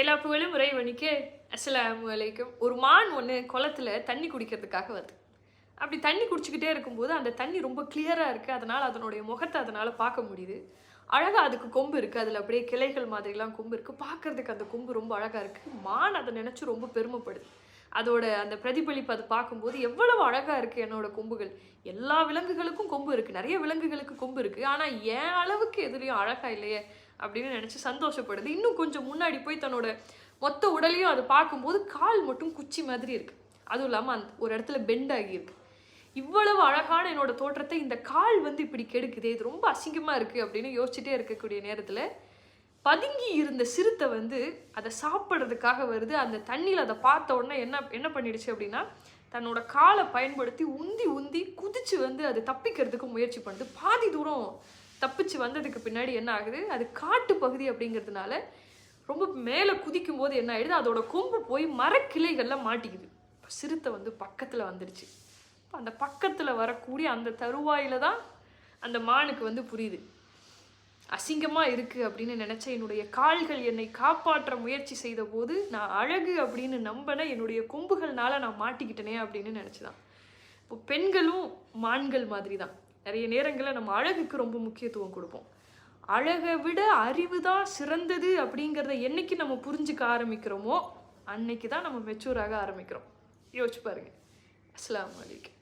எல்லா புகழும் இறைவனுக்கு அஸ்ஸலாமு அலைக்கும். ஒரு மான் ஒன்று குளத்துல தண்ணி குடிக்கிறதுக்காக வருது. அப்படி தண்ணி குடிச்சிக்கிட்டே இருக்கும்போது அந்த தண்ணி ரொம்ப கிளியராக இருக்குது அதனால் அதனுடைய முகத்தை அதனால் பார்க்க முடியுது. அழகாக அதுக்கு கொம்பு இருக்குது அதில் அப்படியே கிளைகள் மாதிரிலாம் கொம்பு இருக்குது பார்க்கறதுக்கு அந்த கொம்பு ரொம்ப அழகாக இருக்குது மான் அதை நினச்சி ரொம்ப பெருமைப்படுது. அதோட அந்த பிரதிபலிப்பு அதை பார்க்கும்போது எவ்வளவு அழகாக இருக்குது என்னோட கொம்புகள். எல்லா விலங்குகளுக்கும் கொம்பு இருக்குது நிறைய விலங்குகளுக்கு கொம்பு இருக்குது ஆனால் என் அளவுக்கு எதுலேயும் அழகாக இல்லையே. அப்படின்னு நினச்சி சந்தோஷப்படுது. இன்னும் கொஞ்சம் முன்னாடி போய் தன்னோட மொத்த உடலையும் அது பார்க்கும்போது கால் மட்டும் குச்சி மாதிரி இருக்குது அதுவும் இல்லாமல் அந்த ஒரு இடத்துல பெண்ட் ஆகியிருக்கு இவ்வளவு அழகான என்னோட தோற்றத்தை இந்த கால் வந்து இப்படி கெடுக்குதே இது ரொம்ப அசிங்கமாக இருக்குது அப்படின்னு யோசிச்சுட்டே இருக்கக்கூடிய நேரத்தில் பதுங்கி இருந்த சிறுத்தை வந்து அதை சாப்பிட்றதுக்காக வருது. அந்த தண்ணியில் அதை பார்த்த உடனே என்ன என்ன பண்ணிடுச்சு அப்படின்னா தன்னோட காலை பயன்படுத்தி உந்தி உந்தி குதிச்சு வந்து அது தப்பிக்கிறதுக்கு முயற்சி பண்ணுது. பாதி தூரம் தப்பிச்சு வந்ததுக்கு பின்னாடி என்ன ஆகுது? அது காட்டு பகுதி அப்படிங்கிறதுனால ரொம்ப மேலே குதிக்கும் போது என்ன ஆகிடுது அதோட கொம்பு போய் மரக்கிளைகள்ல மாட்டிக்குது. இப்போ சிறுத்தை வந்து பக்கத்தில் வந்துடுச்சு இப்போ அந்த பக்கத்தில் வரக்கூடிய அந்த தருவாயில தான் அந்த மானுக்கு வந்து புரியுது. அசிங்கமாக இருக்குது அப்படின்னு நினச்ச என்னுடைய கால்கள் என்னை காப்பாற்ற முயற்சி செய்த போது நான் அழகு அப்படின்னு நம்பின என்னுடைய கொம்புகள்னால நான் மாட்டிக்கிட்டனே அப்படின்னு நினச்சிதான். இப்போ பெண்களும் மான்கள் மாதிரி தான் நிறைய நேரங்களில் நம்ம அழகுக்கு ரொம்ப முக்கியத்துவம் கொடுப்போம். அழகை விட அறிவு தான் சிறந்தது அப்படிங்கிறத என்னைக்கு நம்ம புரிஞ்சுக்க ஆரம்பிக்கிறோமோ அன்னைக்கு தான் நம்ம மெச்சூராக ஆரம்பிக்கிறோம். யோசிச்சு பாருங்கள் அஸ்லாம் வலைக்கம்